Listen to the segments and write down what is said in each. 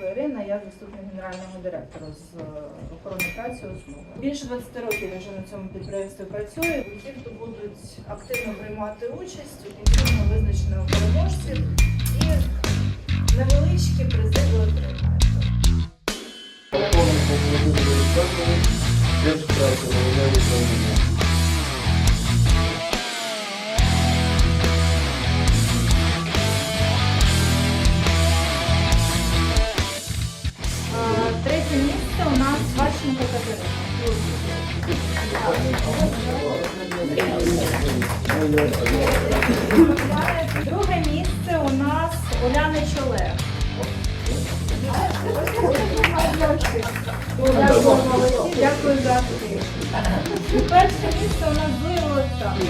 Романенко Ірина, я заступник генерального директора з е, охорони праці основи. Більше 20 років я вже на цьому підприємстві працюю. Ті, хто будуть активно приймати участь у конкурсно визначеного переможців і невеличкі призи ви отримаєте. Полковнику Володимиру Олександровичу, держпраці Друге місце у нас Улянич Олег. Дякую за актив. Перше місце у нас Олександр.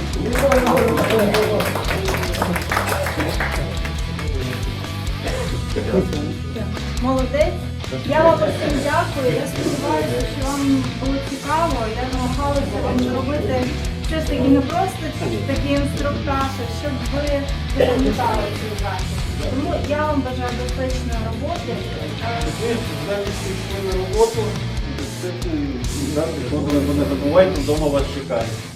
Молодець. Я вам всім дякую. Я сподіваюся, що вам було цікаво. Я намагалася вам зробити ж таки не просто такий інструктаж, а щоб ви запам'ятали цю захід. Тому я вам бажаю безпечної роботи. Е, роботу, це, не забувайте, вдома вас чекають.